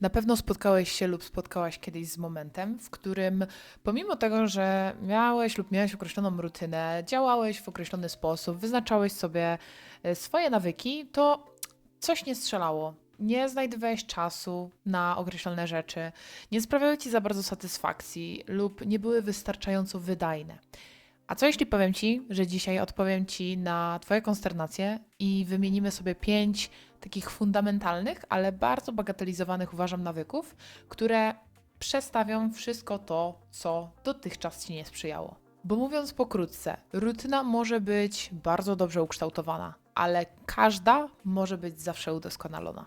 Na pewno spotkałeś się lub spotkałaś kiedyś z momentem, w którym pomimo tego, że miałeś lub miałeś określoną rutynę, działałeś w określony sposób, wyznaczałeś sobie e, swoje nawyki, to coś nie strzelało. Nie znajdowałeś czasu na określone rzeczy, nie sprawiały ci za bardzo satysfakcji lub nie były wystarczająco wydajne. A co jeśli powiem ci, że dzisiaj odpowiem ci na Twoje konsternacje i wymienimy sobie pięć takich fundamentalnych, ale bardzo bagatelizowanych, uważam, nawyków, które przestawią wszystko to, co dotychczas ci nie sprzyjało. Bo mówiąc pokrótce, rutyna może być bardzo dobrze ukształtowana, ale każda może być zawsze udoskonalona.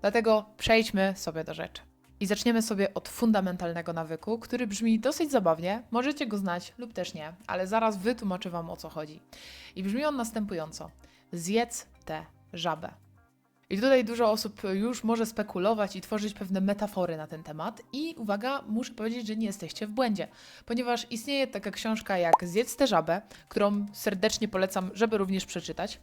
Dlatego przejdźmy sobie do rzeczy. I zaczniemy sobie od fundamentalnego nawyku, który brzmi dosyć zabawnie, możecie go znać lub też nie, ale zaraz wytłumaczę Wam o co chodzi. I brzmi on następująco: zjedz tę żabę. I tutaj dużo osób już może spekulować i tworzyć pewne metafory na ten temat. I uwaga, muszę powiedzieć, że nie jesteście w błędzie, ponieważ istnieje taka książka jak Zjedz tę żabę, którą serdecznie polecam, żeby również przeczytać.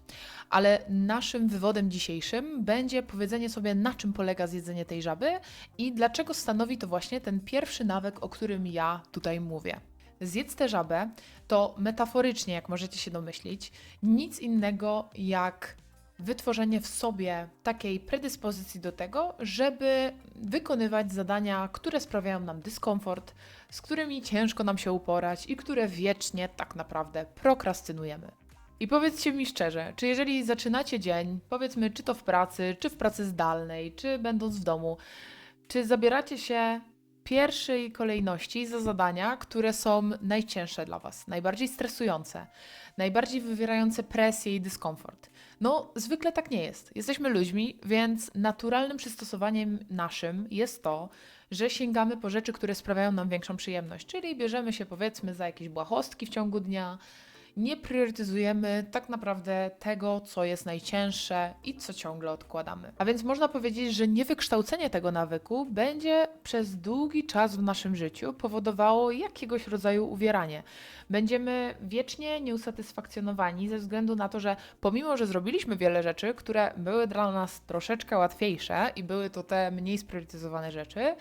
Ale naszym wywodem dzisiejszym będzie powiedzenie sobie, na czym polega zjedzenie tej żaby i dlaczego stanowi to właśnie ten pierwszy nawyk, o którym ja tutaj mówię. Zjedz tę żabę to metaforycznie, jak możecie się domyślić, nic innego jak wytworzenie w sobie takiej predyspozycji do tego, żeby wykonywać zadania, które sprawiają nam dyskomfort, z którymi ciężko nam się uporać i które wiecznie tak naprawdę prokrastynujemy. I powiedzcie mi szczerze, czy jeżeli zaczynacie dzień, powiedzmy, czy to w pracy, czy w pracy zdalnej, czy będąc w domu, czy zabieracie się pierwszej kolejności za zadania, które są najcięższe dla Was, najbardziej stresujące, najbardziej wywierające presję i dyskomfort. No, zwykle tak nie jest. Jesteśmy ludźmi, więc naturalnym przystosowaniem naszym jest to, że sięgamy po rzeczy, które sprawiają nam większą przyjemność, czyli bierzemy się powiedzmy za jakieś błahostki w ciągu dnia, nie priorytetyzujemy tak naprawdę tego, co jest najcięższe i co ciągle odkładamy. A więc można powiedzieć, że niewykształcenie tego nawyku będzie przez długi czas w naszym życiu powodowało jakiegoś rodzaju uwieranie. Będziemy wiecznie nieusatysfakcjonowani ze względu na to, że pomimo, że zrobiliśmy wiele rzeczy, które były dla nas troszeczkę łatwiejsze i były to te mniej spriorytetyzowane rzeczy,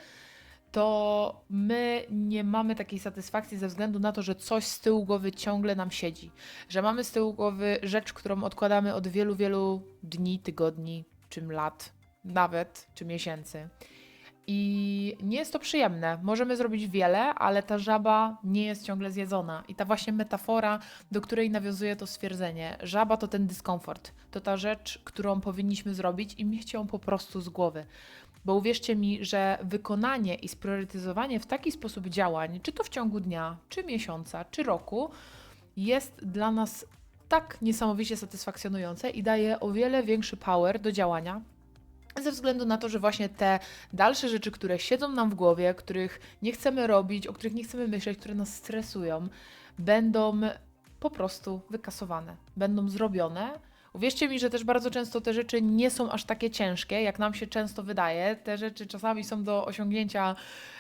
to my nie mamy takiej satysfakcji ze względu na to, że coś z tyłu głowy ciągle nam siedzi. Że mamy z tyłu głowy rzecz, którą odkładamy od wielu, wielu dni, tygodni, czy lat, nawet, czy miesięcy. I nie jest to przyjemne. Możemy zrobić wiele, ale ta żaba nie jest ciągle zjedzona. I ta właśnie metafora, do której nawiązuje to stwierdzenie, żaba to ten dyskomfort, to ta rzecz, którą powinniśmy zrobić i mieć ją po prostu z głowy. Bo uwierzcie mi, że wykonanie i spriorytetyzowanie w taki sposób działań, czy to w ciągu dnia, czy miesiąca, czy roku, jest dla nas tak niesamowicie satysfakcjonujące i daje o wiele większy power do działania, ze względu na to, że właśnie te dalsze rzeczy, które siedzą nam w głowie, których nie chcemy robić, o których nie chcemy myśleć, które nas stresują, będą po prostu wykasowane, będą zrobione Uwierzcie mi, że też bardzo często te rzeczy nie są aż takie ciężkie, jak nam się często wydaje. Te rzeczy czasami są do osiągnięcia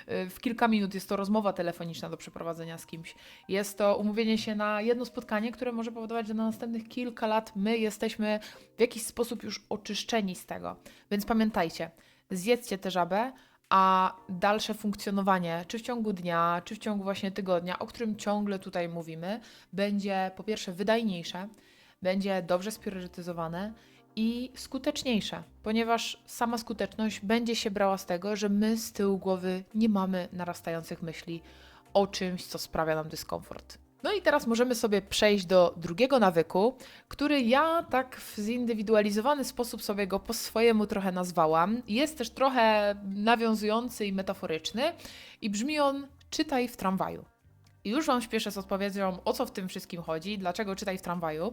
y, w kilka minut. Jest to rozmowa telefoniczna do przeprowadzenia z kimś. Jest to umówienie się na jedno spotkanie, które może powodować, że na następnych kilka lat my jesteśmy w jakiś sposób już oczyszczeni z tego. Więc pamiętajcie, zjedzcie tę żabę, a dalsze funkcjonowanie, czy w ciągu dnia, czy w ciągu właśnie tygodnia, o którym ciągle tutaj mówimy, będzie po pierwsze wydajniejsze, będzie dobrze spriorytetyzowane i skuteczniejsze, ponieważ sama skuteczność będzie się brała z tego, że my z tyłu głowy nie mamy narastających myśli o czymś, co sprawia nam dyskomfort. No i teraz możemy sobie przejść do drugiego nawyku, który ja tak w zindywidualizowany sposób sobie go po swojemu trochę nazwałam. Jest też trochę nawiązujący i metaforyczny i brzmi on czytaj w tramwaju. I już Wam śpieszę z odpowiedzią, o co w tym wszystkim chodzi, dlaczego czytaj w tramwaju.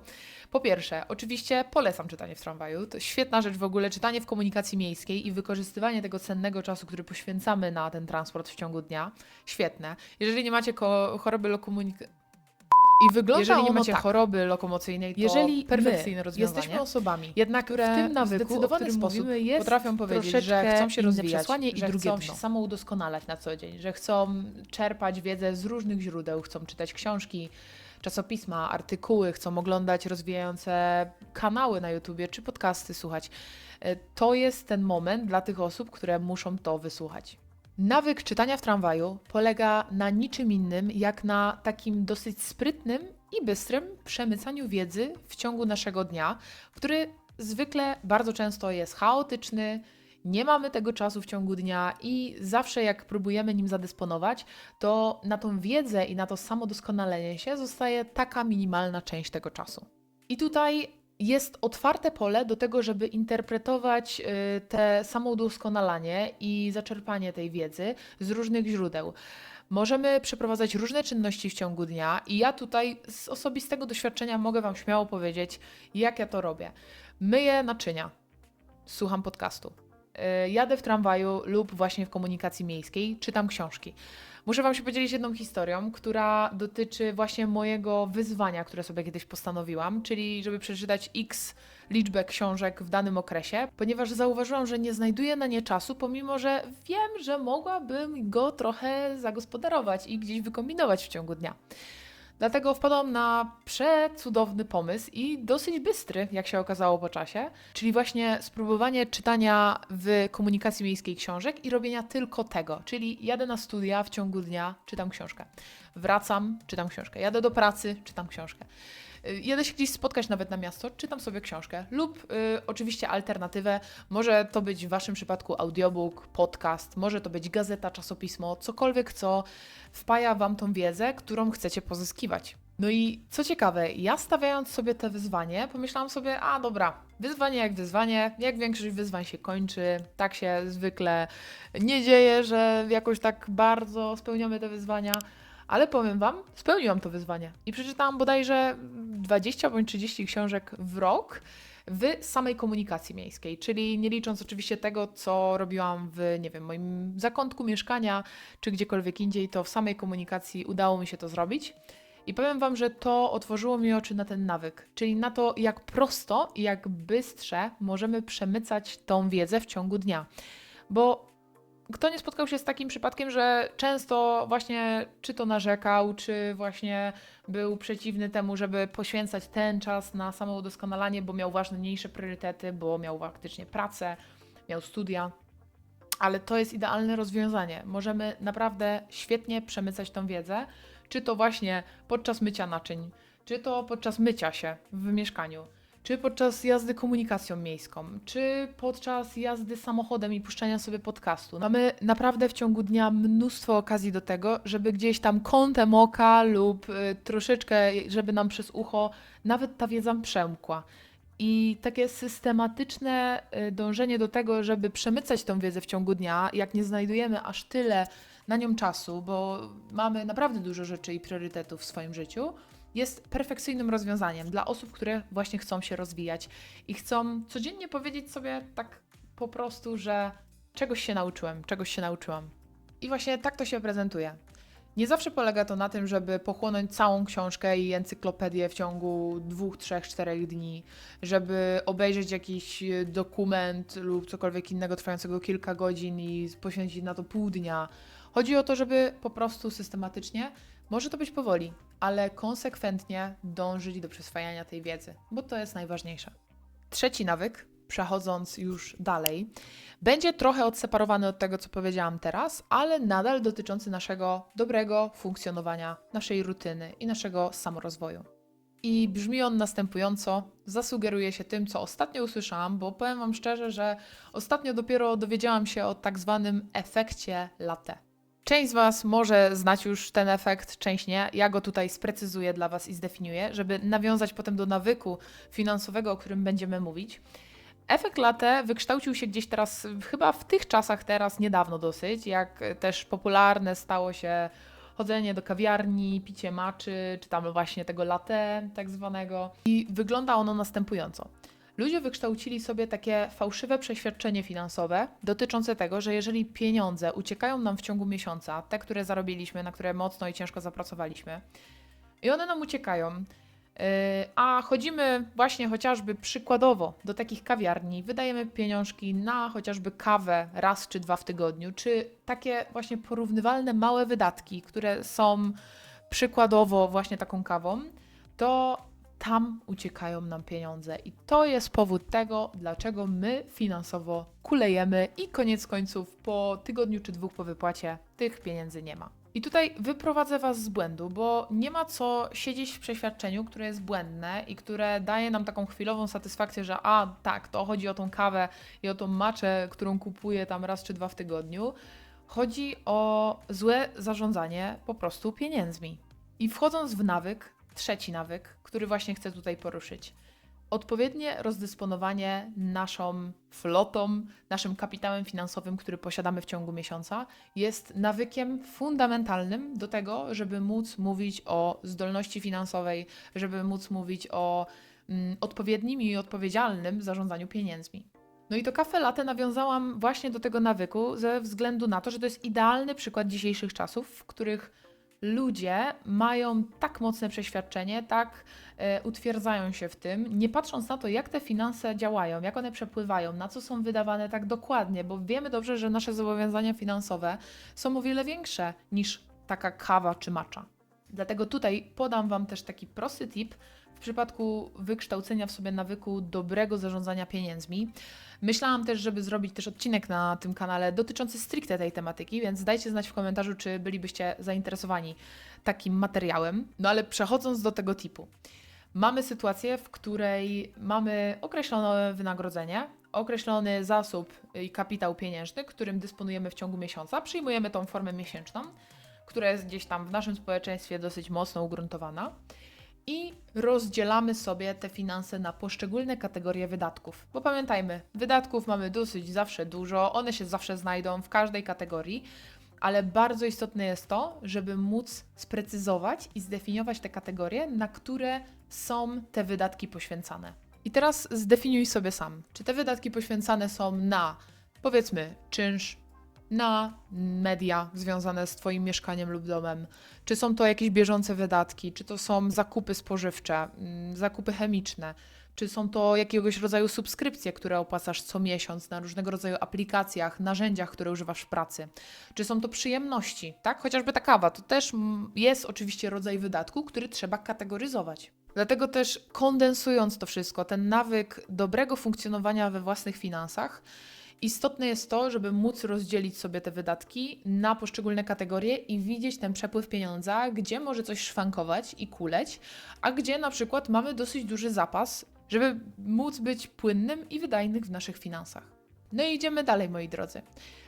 Po pierwsze, oczywiście polecam czytanie w tramwaju. To świetna rzecz w ogóle, czytanie w komunikacji miejskiej i wykorzystywanie tego cennego czasu, który poświęcamy na ten transport w ciągu dnia. Świetne. Jeżeli nie macie choroby lokomunikacyjnej, i wygląda Jeżeli nie macie tak. choroby lokomocyjnej, to Jeżeli perfekcyjne rozwiązanie. Jesteśmy osobami, jednak które w tym nawyku, zdecydowany sposób jest potrafią powiedzieć, że chcą się rozwijać, przesłanie i że drugie chcą dno. się samoudoskonalać na co dzień, że chcą czerpać wiedzę z różnych źródeł, chcą czytać książki, czasopisma, artykuły, chcą oglądać rozwijające kanały na YouTubie czy podcasty słuchać. e, to jest ten moment dla tych osób, które muszą to wysłuchać. Nawyk czytania w tramwaju polega na niczym innym, jak na takim dosyć sprytnym i bystrym przemycaniu wiedzy w ciągu naszego dnia, który zwykle bardzo często jest chaotyczny, nie mamy tego czasu w ciągu dnia i zawsze jak próbujemy nim zadysponować, to na tą wiedzę i na to samo doskonalenie się zostaje taka minimalna część tego czasu. I tutaj jest otwarte pole do tego, żeby interpretować y, te samodoskonalanie i zaczerpanie tej wiedzy z różnych źródeł. Możemy przeprowadzać różne czynności w ciągu dnia, i ja tutaj z osobistego doświadczenia mogę Wam śmiało powiedzieć, jak ja to robię. Myję naczynia, słucham podcastu, jadę w tramwaju lub właśnie w komunikacji miejskiej, czytam książki. Muszę Wam się podzielić jedną historią, która dotyczy właśnie mojego wyzwania, które sobie kiedyś postanowiłam, czyli żeby przeczytać x liczbę książek w danym okresie, ponieważ zauważyłam, że nie znajduję na nie czasu, pomimo że wiem, że mogłabym go trochę zagospodarować i gdzieś wykombinować w ciągu dnia. Dlatego wpadłam na przecudowny pomysł i dosyć bystry, jak się okazało po czasie, czyli właśnie spróbowanie czytania w komunikacji miejskiej książek i robienia tylko tego. Czyli jadę na studia w ciągu dnia, czytam książkę. Wracam, czytam książkę. Jadę do pracy, czytam książkę. Y, jadę się gdzieś spotkać nawet na miasto, czytam sobie książkę lub y, oczywiście alternatywę. Może to być w Waszym przypadku audiobook, podcast, może to być gazeta, czasopismo, cokolwiek, co wpaja Wam tą wiedzę, którą chcecie pozyskiwać. No i co ciekawe, ja stawiając sobie te wyzwanie, pomyślałam sobie, a dobra, wyzwanie jak wyzwanie, jak większość wyzwań się kończy, tak się zwykle nie dzieje, że jakoś tak bardzo spełniamy te wyzwania. Ale powiem Wam, spełniłam to wyzwanie i przeczytałam bodajże 20 bądź 30 książek w rok w samej komunikacji miejskiej, czyli nie licząc oczywiście tego, co robiłam w, nie wiem, moim zakątku mieszkania czy gdziekolwiek indziej, to w samej komunikacji udało mi się to zrobić. I powiem Wam, że to otworzyło mi oczy na ten nawyk, czyli na to, jak prosto i jak bystrze możemy przemycać tą wiedzę w ciągu dnia. Bo kto nie spotkał się z takim przypadkiem, że często właśnie czy to narzekał, czy właśnie był przeciwny temu, żeby poświęcać ten czas na samoudoskonalanie, bo miał ważniejsze priorytety, bo miał faktycznie pracę, miał studia. Ale to jest idealne rozwiązanie. Możemy naprawdę świetnie przemycać tą wiedzę, czy to właśnie podczas mycia naczyń, czy to podczas mycia się w mieszkaniu czy podczas jazdy komunikacją miejską, czy podczas jazdy samochodem i puszczania sobie podcastu. Mamy naprawdę w ciągu dnia mnóstwo okazji do tego, żeby gdzieś tam kątem oka lub y, troszeczkę, żeby nam przez ucho nawet ta wiedza przemkła. I takie systematyczne y, dążenie do tego, żeby przemycać tą wiedzę w ciągu dnia, jak nie znajdujemy aż tyle na nią czasu, bo mamy naprawdę dużo rzeczy i priorytetów w swoim życiu, jest perfekcyjnym rozwiązaniem dla osób, które właśnie chcą się rozwijać i chcą codziennie powiedzieć sobie tak po prostu, że czegoś się nauczyłem, czegoś się nauczyłam. I właśnie tak to się prezentuje. Nie zawsze polega to na tym, żeby pochłonąć całą książkę i encyklopedię w ciągu dwóch, trzech, czterech dni, żeby obejrzeć jakiś dokument lub cokolwiek innego trwającego kilka godzin i poświęcić na to pół dnia. Chodzi o to, żeby po prostu systematycznie może to być powoli, ale konsekwentnie dążyć do przyswajania tej wiedzy, bo to jest najważniejsze. Trzeci nawyk, przechodząc już dalej, będzie trochę odseparowany od tego, co powiedziałam teraz, ale nadal dotyczący naszego dobrego funkcjonowania, naszej rutyny i naszego samorozwoju. I brzmi on następująco, zasugeruje się tym, co ostatnio usłyszałam, bo powiem Wam szczerze, że ostatnio dopiero dowiedziałam się o tak zwanym efekcie latte. Część z Was może znać już ten efekt, część nie. Ja go tutaj sprecyzuję dla Was i zdefiniuję, żeby nawiązać potem do nawyku finansowego, o którym będziemy mówić. Efekt latte wykształcił się gdzieś teraz, chyba w tych czasach teraz, niedawno dosyć, jak też popularne stało się chodzenie do kawiarni, picie maczy, czy tam właśnie tego latte tak zwanego. I wygląda ono następująco. Ludzie wykształcili sobie takie fałszywe przeświadczenie finansowe dotyczące tego, że jeżeli pieniądze uciekają nam w ciągu miesiąca, te, które zarobiliśmy, na które mocno i ciężko zapracowaliśmy, i one nam uciekają, yy, a chodzimy właśnie chociażby przykładowo do takich kawiarni, wydajemy pieniążki na chociażby kawę raz czy dwa w tygodniu, czy takie właśnie porównywalne małe wydatki, które są przykładowo właśnie taką kawą, to tam uciekają nam pieniądze. I to jest powód tego, dlaczego my finansowo kulejemy i koniec końców po tygodniu czy dwóch po wypłacie tych pieniędzy nie ma. I tutaj wyprowadzę Was z błędu, bo nie ma co siedzieć w przeświadczeniu, które jest błędne i które daje nam taką chwilową satysfakcję, że a tak, to chodzi o tą kawę i o tą maczę, którą kupuję tam raz czy dwa w tygodniu. Chodzi o złe zarządzanie po prostu pieniędzmi. I wchodząc w nawyk, trzeci nawyk, który właśnie chcę tutaj poruszyć. Odpowiednie rozdysponowanie naszą flotą, naszym kapitałem finansowym, który posiadamy w ciągu miesiąca, jest nawykiem fundamentalnym do tego, żeby móc mówić o zdolności finansowej, żeby móc mówić o mm, odpowiednim i odpowiedzialnym zarządzaniu pieniędzmi. No i to kafe latte nawiązałam właśnie do tego nawyku ze względu na to, że to jest idealny przykład dzisiejszych czasów, w których ludzie mają tak mocne przeświadczenie, tak e, utwierdzają się w tym, nie patrząc na to, jak te finanse działają, jak one przepływają, na co są wydawane tak dokładnie, bo wiemy dobrze, że nasze zobowiązania finansowe są o wiele większe niż taka kawa czy macza. Dlatego tutaj podam Wam też taki prosty tip w przypadku wykształcenia w sobie nawyku dobrego zarządzania pieniędzmi. Myślałam też, żeby zrobić też odcinek na tym kanale dotyczący stricte tej tematyki, więc dajcie znać w komentarzu, czy bylibyście zainteresowani takim materiałem. No ale przechodząc do tego typu. Mamy sytuację, w której mamy określone wynagrodzenie, określony zasób i kapitał pieniężny, którym dysponujemy w ciągu miesiąca. Przyjmujemy tą formę miesięczną, która jest gdzieś tam w naszym społeczeństwie dosyć mocno ugruntowana i rozdzielamy sobie te finanse na poszczególne kategorie wydatków. Bo pamiętajmy, wydatków mamy dosyć zawsze dużo, one się zawsze znajdą w każdej kategorii, ale bardzo istotne jest to, żeby móc sprecyzować i zdefiniować te kategorie, na które są te wydatki poświęcane. I teraz zdefiniuj sobie sam, czy te wydatki poświęcane są na powiedzmy czynsz, na media związane z Twoim mieszkaniem lub domem? Czy są to jakieś bieżące wydatki? Czy to są zakupy spożywcze, mm, zakupy chemiczne? Czy są to jakiegoś rodzaju subskrypcje, które opłacasz co miesiąc na różnego rodzaju aplikacjach, narzędziach, które używasz w pracy? Czy są to przyjemności, tak? Chociażby ta kawa to też jest oczywiście rodzaj wydatku, który trzeba kategoryzować. Dlatego też kondensując to wszystko, ten nawyk dobrego funkcjonowania we własnych finansach Istotne jest to, żeby móc rozdzielić sobie te wydatki na poszczególne kategorie i widzieć ten przepływ pieniądza, gdzie może coś szwankować i kuleć, a gdzie na przykład mamy dosyć duży zapas, żeby móc być płynnym i wydajnym w naszych finansach. No i idziemy dalej, moi drodzy.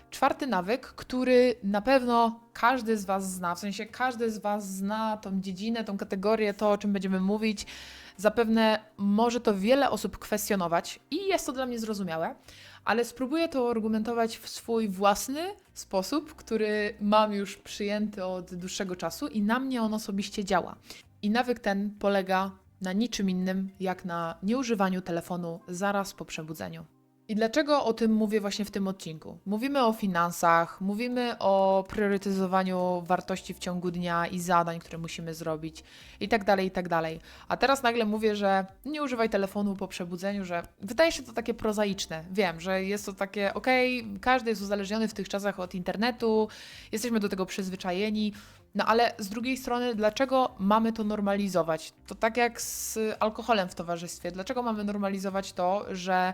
Czwarty nawyk, który na pewno każdy z Was zna, w sensie każdy z Was zna tą dziedzinę, tą kategorię, to o czym będziemy mówić. Zapewne może to wiele osób kwestionować i jest to dla mnie zrozumiałe, ale spróbuję to argumentować w swój własny sposób, który mam już przyjęty od dłuższego czasu i na mnie on osobiście działa. I nawyk ten polega na niczym innym jak na nieużywaniu telefonu zaraz po przebudzeniu. I dlaczego o tym mówię właśnie w tym odcinku? Mówimy o finansach, mówimy o priorytetyzowaniu wartości w ciągu dnia i zadań, które musimy zrobić i tak dalej, i tak dalej. A teraz nagle mówię, że nie używaj telefonu po przebudzeniu, że wydaje się to takie prozaiczne. Wiem, że jest to takie, okej, okay, każdy jest uzależniony w tych czasach od internetu, jesteśmy do tego przyzwyczajeni, no ale z drugiej strony, dlaczego mamy to normalizować? To tak jak z alkoholem w towarzystwie. Dlaczego mamy normalizować to, że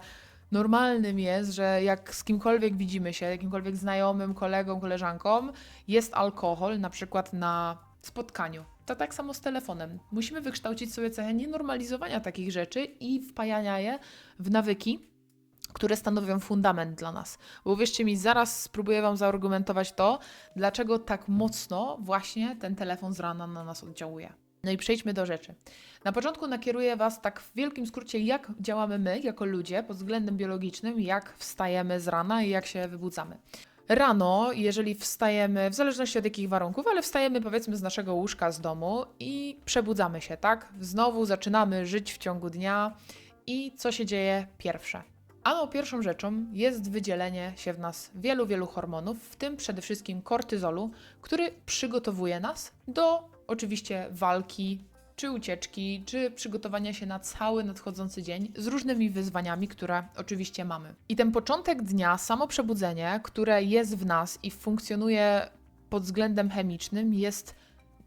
normalnym jest, że jak z kimkolwiek widzimy się, jakimkolwiek znajomym, kolegą, koleżanką, jest alkohol, na przykład na spotkaniu. To tak samo z telefonem. Musimy wykształcić sobie cechę nienormalizowania takich rzeczy i wpajania je w nawyki, które stanowią fundament dla nas. Bo uwierzcie mi, zaraz spróbuję Wam zaargumentować to, dlaczego tak mocno właśnie ten telefon z rana na nas oddziałuje. No i przejdźmy do rzeczy. Na początku nakieruję Was tak w wielkim skrócie, jak działamy my jako ludzie pod względem biologicznym, jak wstajemy z rana i jak się wybudzamy. Rano, jeżeli wstajemy, w zależności od jakich warunków, ale wstajemy powiedzmy z naszego łóżka z domu i przebudzamy się, tak? Znowu zaczynamy żyć w ciągu dnia i co się dzieje pierwsze? Ano pierwszą rzeczą jest wydzielenie się w nas wielu, wielu hormonów, w tym przede wszystkim kortyzolu, który przygotowuje nas do oczywiście walki, czy ucieczki, czy przygotowania się na cały nadchodzący dzień z różnymi wyzwaniami, które oczywiście mamy. I ten początek dnia, samo przebudzenie, które jest w nas i funkcjonuje pod względem chemicznym, jest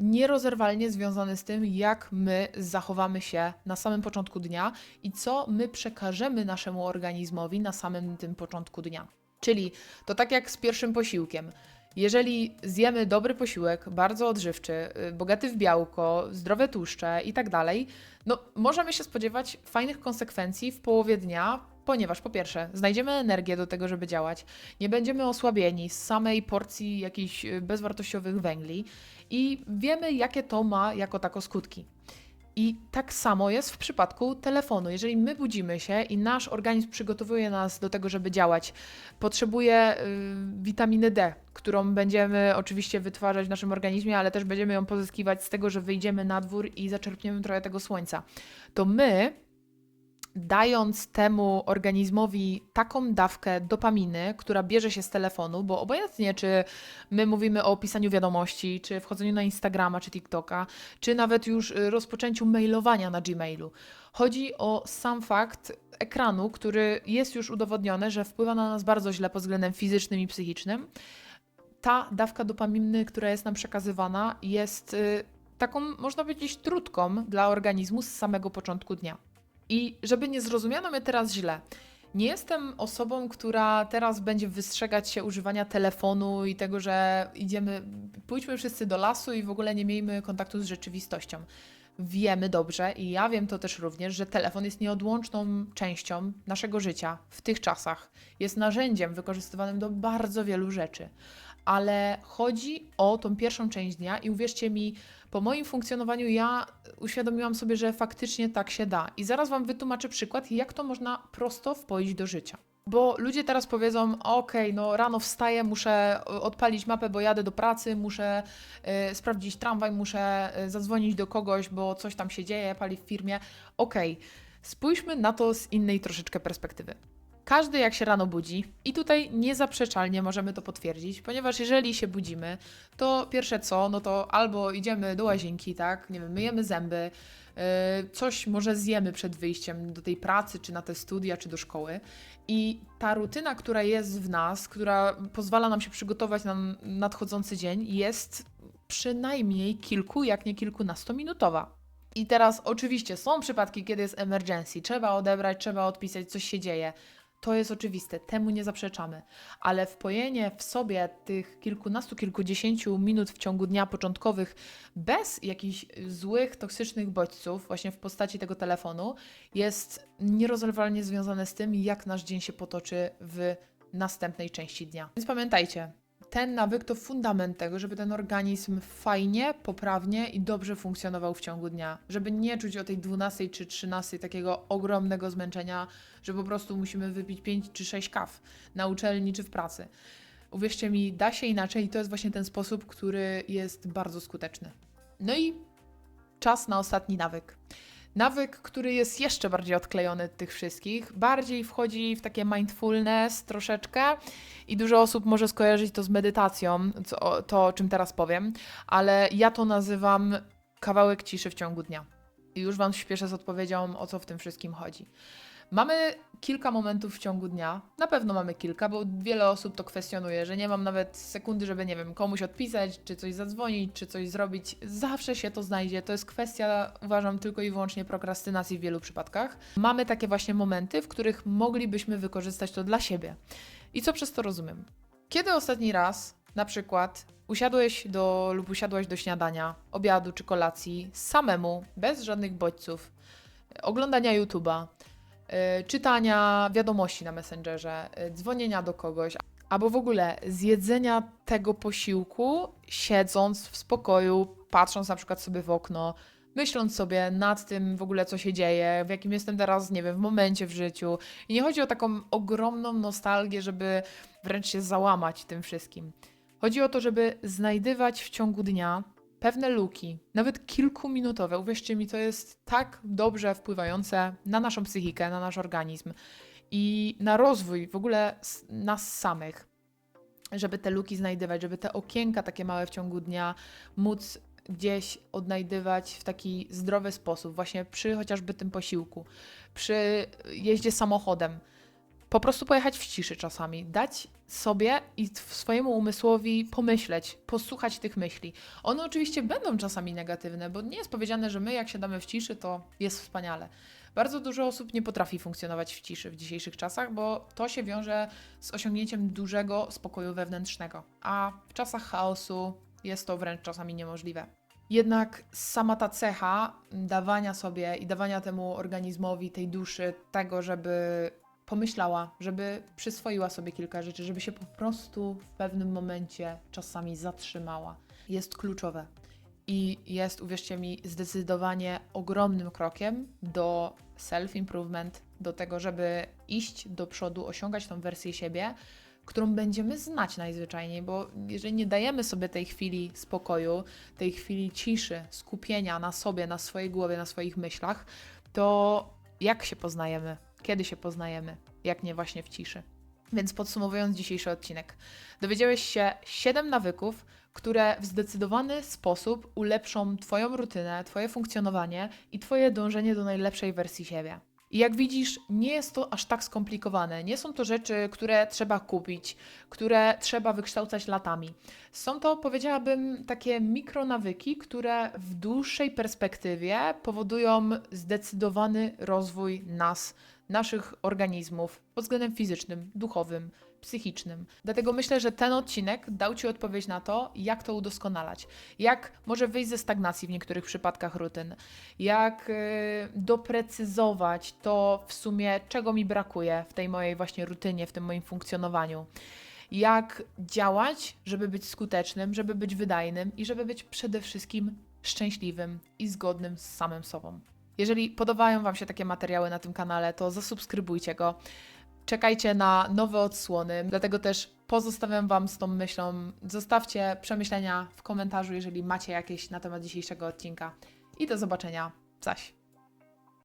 nierozerwalnie związany z tym, jak my zachowamy się na samym początku dnia i co my przekażemy naszemu organizmowi na samym tym początku dnia. Czyli to tak jak z pierwszym posiłkiem. Jeżeli zjemy dobry posiłek, bardzo odżywczy, y, bogaty w białko, zdrowe tłuszcze i tak dalej, no możemy się spodziewać fajnych konsekwencji w połowie dnia, ponieważ po pierwsze, znajdziemy energię do tego, żeby działać, nie będziemy osłabieni z samej porcji jakichś y, bezwartościowych węgli i wiemy, jakie to ma jako tako skutki. I tak samo jest w przypadku telefonu. Jeżeli my budzimy się i nasz organizm przygotowuje nas do tego, żeby działać, potrzebuje y, witaminy D, którą będziemy oczywiście wytwarzać w naszym organizmie, ale też będziemy ją pozyskiwać z tego, że wyjdziemy na dwór i zaczerpniemy trochę tego słońca, to my dając temu organizmowi taką dawkę dopaminy, która bierze się z telefonu, bo obojętnie czy my mówimy o pisaniu wiadomości, czy wchodzeniu na Instagrama, czy TikToka, czy nawet już y, rozpoczęciu mailowania na Gmailu. Chodzi o sam fakt ekranu, który jest już udowodniony, że wpływa na nas bardzo źle pod względem fizycznym i psychicznym. Ta dawka dopaminy, która jest nam przekazywana, jest y, taką, można powiedzieć, trutką dla organizmu z samego początku dnia. I żeby nie zrozumiano mnie teraz źle, nie jestem osobą, która teraz będzie wystrzegać się używania telefonu i tego, że idziemy, pójdźmy wszyscy do lasu i w ogóle nie miejmy kontaktu z rzeczywistością. Wiemy dobrze i ja wiem to też również, że telefon jest nieodłączną częścią naszego życia w tych czasach. Jest narzędziem wykorzystywanym do bardzo wielu rzeczy. Ale chodzi o tą pierwszą część dnia i uwierzcie mi, po moim funkcjonowaniu ja uświadomiłam sobie, że faktycznie tak się da. I zaraz Wam wytłumaczę przykład, jak to można prosto wpoić do życia. Bo ludzie teraz powiedzą, ok, no rano wstaję, muszę odpalić mapę, bo jadę do pracy, muszę y, sprawdzić tramwaj, muszę y, zadzwonić do kogoś, bo coś tam się dzieje, pali w firmie. Ok, spójrzmy na to z innej troszeczkę perspektywy. Każdy jak się rano budzi i tutaj niezaprzeczalnie możemy to potwierdzić, ponieważ jeżeli się budzimy, to pierwsze co, no to albo idziemy do łazienki, tak, nie wiem, myjemy zęby, yy, coś może zjemy przed wyjściem do tej pracy, czy na te studia, czy do szkoły. I ta rutyna, która jest w nas, która pozwala nam się przygotować na nadchodzący dzień, jest przynajmniej kilku, jak nie kilkunastominutowa. I teraz oczywiście są przypadki, kiedy jest emergency, trzeba odebrać, trzeba odpisać, coś się dzieje. To jest oczywiste, temu nie zaprzeczamy, ale wpojenie w sobie tych kilkunastu, kilkudziesięciu minut w ciągu dnia początkowych bez jakichś złych, toksycznych bodźców, właśnie w postaci tego telefonu, jest nierozerwalnie związane z tym, jak nasz dzień się potoczy w następnej części dnia. Więc pamiętajcie, ten nawyk to fundament tego, żeby ten organizm fajnie, poprawnie i dobrze funkcjonował w ciągu dnia. Żeby nie czuć o tej 12 czy 13 takiego ogromnego zmęczenia, że po prostu musimy wypić 5 czy 6 kaw na uczelni czy w pracy. Uwierzcie mi, da się inaczej i to jest właśnie ten sposób, który jest bardzo skuteczny. No i czas na ostatni nawyk. Nawyk, który jest jeszcze bardziej odklejony od tych wszystkich, bardziej wchodzi w takie mindfulness troszeczkę i dużo osób może skojarzyć to z medytacją, co, to o czym teraz powiem, ale ja to nazywam kawałek ciszy w ciągu dnia. I już Wam śpieszę z odpowiedzią, o co w tym wszystkim chodzi. Mamy kilka momentów w ciągu dnia. Na pewno mamy kilka, bo wiele osób to kwestionuje, że nie mam nawet sekundy, żeby, nie wiem, komuś odpisać, czy coś zadzwonić, czy coś zrobić. Zawsze się to znajdzie. To jest kwestia, uważam, tylko i wyłącznie prokrastynacji w wielu przypadkach. Mamy takie właśnie momenty, w których moglibyśmy wykorzystać to dla siebie. I co przez to rozumiem? Kiedy ostatni raz, na przykład, usiadłeś do lub usiadłaś do śniadania, obiadu czy kolacji samemu, bez żadnych bodźców, oglądania YouTube'a, czytania wiadomości na Messengerze, y, dzwonienia do kogoś, albo w ogóle zjedzenia tego posiłku, siedząc w spokoju, patrząc na przykład sobie w okno, myśląc sobie nad tym w ogóle, co się dzieje, w jakim jestem teraz, nie wiem, w momencie w życiu. I nie chodzi o taką ogromną nostalgię, żeby wręcz się załamać tym wszystkim. Chodzi o to, żeby znajdywać w ciągu dnia pewne luki, nawet kilkuminutowe, uwierzcie mi, to jest tak dobrze wpływające na naszą psychikę, na nasz organizm i na rozwój w ogóle nas samych, żeby te luki znajdywać, żeby te okienka takie małe w ciągu dnia móc gdzieś odnajdywać w taki zdrowy sposób, właśnie przy chociażby tym posiłku, przy jeździe samochodem po prostu pojechać w ciszy czasami, dać sobie i swojemu umysłowi pomyśleć, posłuchać tych myśli. One oczywiście będą czasami negatywne, bo nie jest powiedziane, że my jak siadamy w ciszy, to jest wspaniale. Bardzo dużo osób nie potrafi funkcjonować w ciszy w dzisiejszych czasach, bo to się wiąże z osiągnięciem dużego spokoju wewnętrznego, a w czasach chaosu jest to wręcz czasami niemożliwe. Jednak sama ta cecha dawania sobie i dawania temu organizmowi, tej duszy, tego, żeby pomyślała, żeby przyswoiła sobie kilka rzeczy, żeby się po prostu w pewnym momencie czasami zatrzymała, jest kluczowe. I jest, uwierzcie mi, zdecydowanie ogromnym krokiem do self-improvement, do tego, żeby iść do przodu, osiągać tą wersję siebie, którą będziemy znać najzwyczajniej, bo jeżeli nie dajemy sobie tej chwili spokoju, tej chwili ciszy, skupienia na sobie, na swojej głowie, na swoich myślach, to jak się poznajemy? Kiedy się poznajemy? Jak nie właśnie w ciszy? Więc podsumowując dzisiejszy odcinek, dowiedziałeś się 7 nawyków, które w zdecydowany sposób ulepszą Twoją rutynę, Twoje funkcjonowanie i Twoje dążenie do najlepszej wersji siebie. I jak widzisz, nie jest to aż tak skomplikowane. Nie są to rzeczy, które trzeba kupić, które trzeba wykształcać latami. Są to, powiedziałabym, takie mikronawyki, które w dłuższej perspektywie powodują zdecydowany rozwój nas, naszych organizmów pod względem fizycznym, duchowym, psychicznym. Dlatego myślę, że ten odcinek dał Ci odpowiedź na to, jak to udoskonalać, jak może wyjść ze stagnacji w niektórych przypadkach rutyn, jak y, doprecyzować to w sumie, czego mi brakuje w tej mojej właśnie rutynie, w tym moim funkcjonowaniu. Jak działać, żeby być skutecznym, żeby być wydajnym i żeby być przede wszystkim szczęśliwym i zgodnym z samym sobą. Jeżeli podobają Wam się takie materiały na tym kanale, to zasubskrybujcie go. Czekajcie na nowe odsłony, dlatego też pozostawiam Wam z tą myślą. Zostawcie przemyślenia w komentarzu, jeżeli macie jakieś na temat dzisiejszego odcinka. I do zobaczenia zaś.